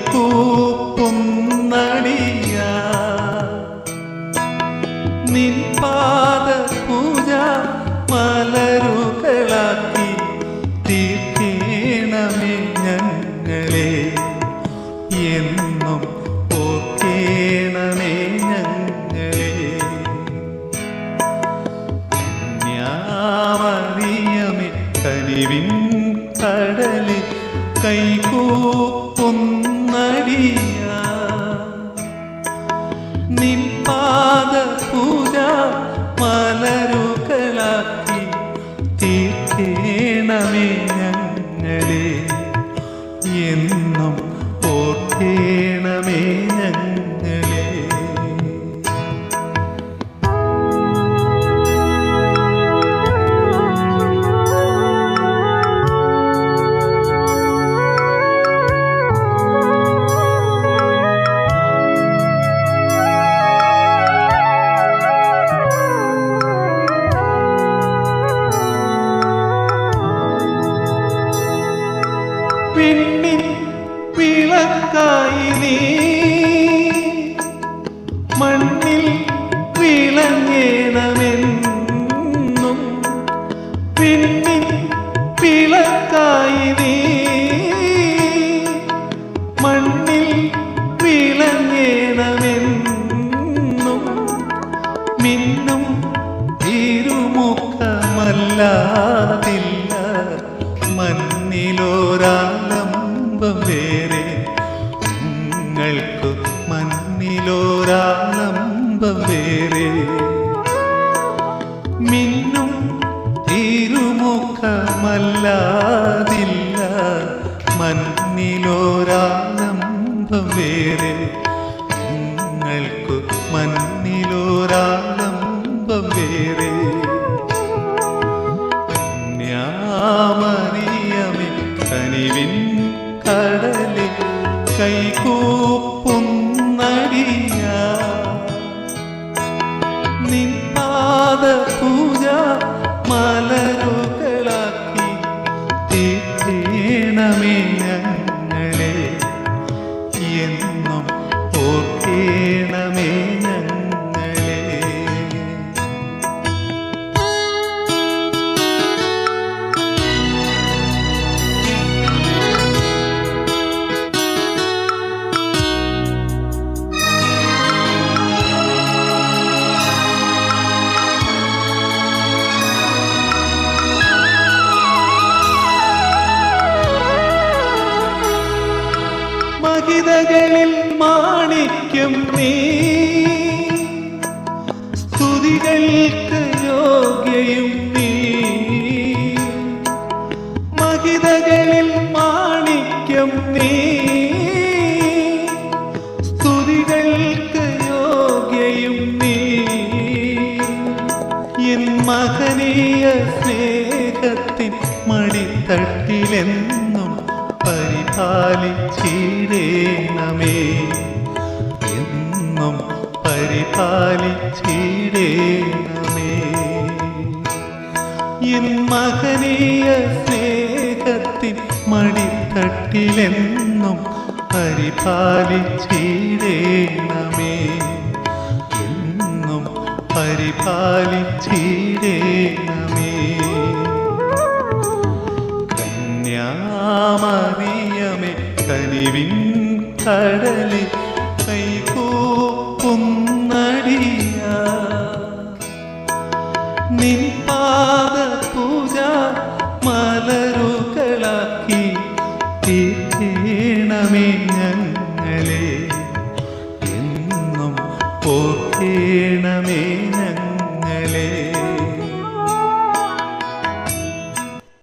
കൂപ്പുന്നടിയ. നിൻപാദ പൂജ മലരുകളാക്കി തീർക്കേണമേ ഞങ്ങളെ. എന്നും ഓക്കേണമേ ഞങ്ങളെ. ഞാമറിയമേ കടലിൽ കൈകൂപ്പുന്നടിയാ. നിൻ പൂജ മലരുകളാക്കി തീർക്കേണമേ ഞങ്ങളെ. എന്നും പിന്നിൻ വിളക്കായി നീ മണ്ണിൽ വിളങ്ങേണമെന്നും പിന്നി വിളക്കായി നീ മണ്ണിൽ വിളങ്ങേണമെന്നും മിന്നും ഇരുമുഖമല്ലാതില്ല. മണ്ണിലോരാലംബം വേറെ. നിങ്ങൾക്ക് മണ്ണിലോരാലംബം വേറെ. മിന്നും തിരുമുഖമല്ലാതില്ല. മണ്ണിലോരാലംബം വേറെ. കൈകൂപ്പുന്നടിയാ മഹിതകളിൽ മാണിക്യം നീ. സ്തുതികൾക്ക് യോഗ്യയും നീ. മഹിതകളിൽ മാണിക്യം നീ. സ്തുതികൾക്ക് യോഗ്യയും നീ. എൻ മഹനീയ സ്നേഹത്തിൻ മടിത്തട്ടിലെന്നും പരിപാലിച്ചിടേണമേ എന്നും പരിപാലിച്ചിടേണമേ എൻ മഹനീയ സ്നേഹത്തിൻ മടിത്തട്ടിലെന്നും പരിപാലിച്ചിടേണമേ എന്നും പരിപാലിച്ചിടേണമേ കനിവിൻ കടലിൽ കൈകൂപ്പുന്നടിയാ നിൻ പാദ പൂജ മലരുകളാക്കി തീർക്കേണമേ ഞങ്ങളെ. എന്നും ഓർക്കേണമേ